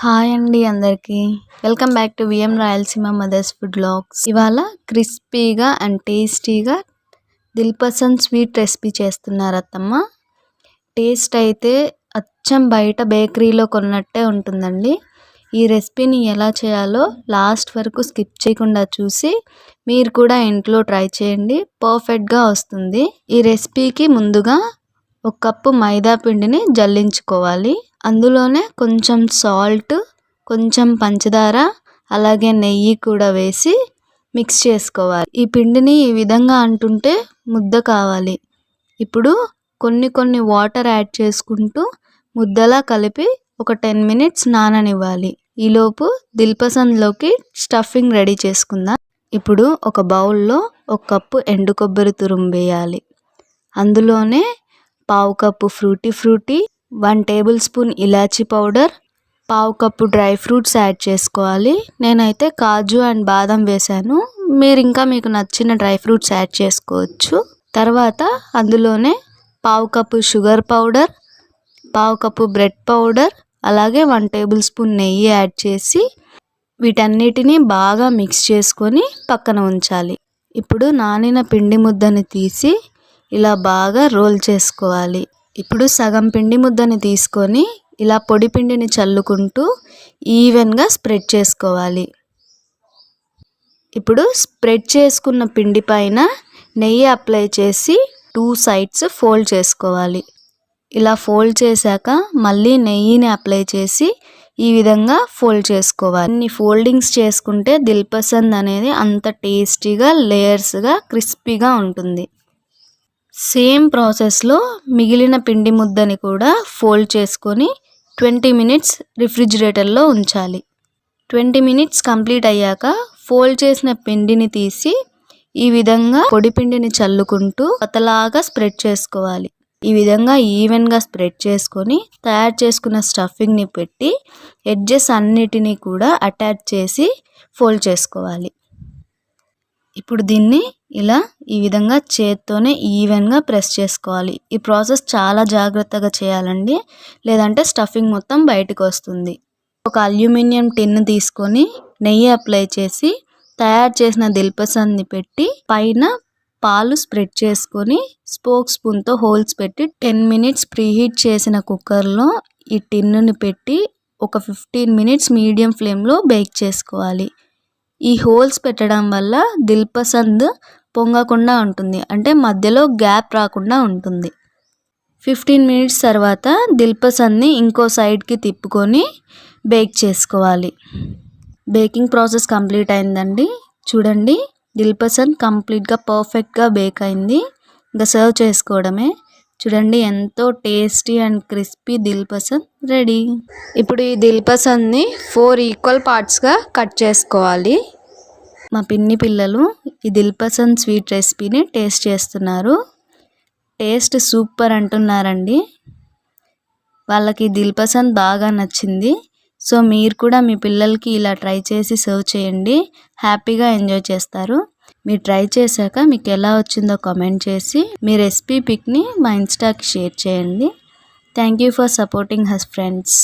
Hi అండి అందరికీ. Welcome back to VM Rayalaseema mother's food blogs. ఇవాళ క్రిస్పీగా అండ్ టేస్టీగా దిల్పసంద్ స్వీట్ రెసిపీ చేస్తున్నారు అత్తమ్మ. టేస్ట్ అయితే అచ్చం బయట బేకరీలో కొన్నట్టే ఉంటుందండి. ఈ రెసిపీని ఎలా చేయాలో లాస్ట్ వరకు స్కిప్ చేయకుండా చూసి మీరు కూడా ఇంట్లో ట్రై చేయండి. పర్ఫెక్ట్గా వస్తుంది. ఈ రెసిపీకి ముందుగా ఒక కప్పు మైదా పిండిని జల్లించుకోవాలి. అందులోనే కొంచెం సాల్ట్ కొంచెం పంచదార అలాగే నెయ్యి కూడా వేసి మిక్స్ చేసుకోవాలి. ఈ పిండిని ఈ విధంగా అంటుంటే ముద్ద కావాలి. ఇప్పుడు కొన్ని కొన్ని వాటర్ యాడ్ చేసుకుంటూ ముద్దలా కలిపి ఒక టెన్ మినిట్స్ నాననివ్వాలి. ఈలోపు దిల్పసంద్లోకి స్టఫింగ్ రెడీ చేసుకుందాం. ఇప్పుడు ఒక బౌల్లో ఒక కప్పు ఎండు కొబ్బరి తురుము వేయాలి. అందులోనే పావు cup fruity fruity one tablespoon ఇలాచీ పౌడర్ పావు కప్పు డ్రై ఫ్రూట్స్ యాడ్ చేసుకోవాలి. నేనైతే కాజు అండ్ బాదం వేశాను. మీరు ఇంకా మీకు నచ్చిన డ్రై ఫ్రూట్స్ యాడ్ చేసుకోవచ్చు. తర్వాత అందులోనే పావు కప్పు షుగర్ పౌడర్ పావు కప్పు బ్రెడ్ పౌడర్ అలాగే వన్ టేబుల్ స్పూన్ నెయ్యి యాడ్ చేసి వీటన్నిటిని బాగా మిక్స్ చేసుకొని పక్కన ఉంచాలి. ఇప్పుడు నానిన పిండి ముద్దని తీసి ఇలా బాగా రోల్ చేసుకోవాలి. ఇప్పుడు సగం పిండి ముద్దని తీసుకొని ఇలా పొడి పిండిని చల్లుకుంటూ ఈవెన్గా స్ప్రెడ్ చేసుకోవాలి. ఇప్పుడు స్ప్రెడ్ చేసుకున్న పిండి పైన నెయ్యి అప్లై చేసి టూ సైడ్స్ ఫోల్డ్ చేసుకోవాలి. ఇలా ఫోల్డ్ చేశాక మళ్ళీ నెయ్యిని అప్లై చేసి ఈ విధంగా ఫోల్డ్ చేసుకోవాలి. అన్ని ఫోల్డింగ్స్ చేసుకుంటే దిల్పసంద్ అనేది అంత టేస్టీగా లేయర్స్గా క్రిస్పీగా ఉంటుంది. సేమ్ ప్రాసెస్లో మిగిలిన పిండి ముద్దని కూడా ఫోల్డ్ చేసుకొని ట్వంటీ మినిట్స్ రిఫ్రిజిరేటర్లో ఉంచాలి. ట్వంటీ మినిట్స్ కంప్లీట్ అయ్యాక ఫోల్డ్ చేసిన పిండిని తీసి ఈ విధంగా పొడి పిండిని చల్లుకుంటూ కొత్తలాగా స్ప్రెడ్ చేసుకోవాలి. ఈ విధంగా ఈవెన్గా స్ప్రెడ్ చేసుకొని తయారు చేసుకున్న స్టఫింగ్ని పెట్టి ఎడ్జెస్ అన్నిటినీ కూడా అటాచ్ చేసి ఫోల్డ్ చేసుకోవాలి. ఇప్పుడు దీన్ని ఇలా ఈ విధంగా చేత్తోనే ఈవెన్గా ప్రెస్ చేసుకోవాలి. ఈ ప్రాసెస్ చాలా జాగ్రత్తగా చేయాలండి. లేదంటే స్టఫింగ్ మొత్తం బయటకు వస్తుంది. ఒక అల్యూమినియం టిన్ తీసుకొని నెయ్యి అప్లై చేసి తయారు చేసిన దిల్పసంది పెట్టి పైన పాలు స్ప్రెడ్ చేసుకొని స్పోక్ స్పూన్తో హోల్స్ పెట్టి టెన్ మినిట్స్ ప్రీహీట్ చేసిన కుక్కర్లో ఈ టిన్నుని పెట్టి ఒక ఫిఫ్టీన్ మినిట్స్ మీడియం ఫ్లేమ్లో బేక్ చేసుకోవాలి. ఈ హోల్స్ పెట్టడం వల్ల దిల్పసంద్ పొంగకుండా ఉంటుంది. అంటే మధ్యలో గ్యాప్ రాకుండా ఉంటుంది. ఫిఫ్టీన్ మినిట్స్ తర్వాత దిల్పసంద్ని ఇంకో సైడ్కి తిప్పుకొని బేక్ చేసుకోవాలి. బేకింగ్ ప్రాసెస్ కంప్లీట్ అయిందండి. చూడండి దిల్పసంద్ కంప్లీట్గా పర్ఫెక్ట్గా బేక్ అయింది. ఇంకా సర్వ్ చేసుకోవడమే. చూడండి ఎంతో tasty and crispy dilpasand ready. ఇప్పుడు ఈ దిల్పసంద్ని ఫోర్ ఈక్వల్ పార్ట్స్గా కట్ చేసుకోవాలి. మా పిన్ని పిల్లలు ఈ దిల్పసంద్ స్వీట్ రెసిపీని టేస్ట్ చేస్తున్నారు. టేస్ట్ సూపర్ అంటున్నారండి. వాళ్ళకి దిల్పసంద్ బాగా నచ్చింది. సో మీరు కూడా మీ పిల్లలకి ఇలా ట్రై చేసి సర్వ్ చేయండి. హ్యాపీగా ఎంజాయ్ చేస్తారు. మీరు ట్రై చేశాక మీకు ఎలా వచ్చిందో కామెంట్ చేసి మీ రెసిపీ పిక్ని మా ఇన్స్టాకి షేర్ చేయండి. Thank you for supporting us friends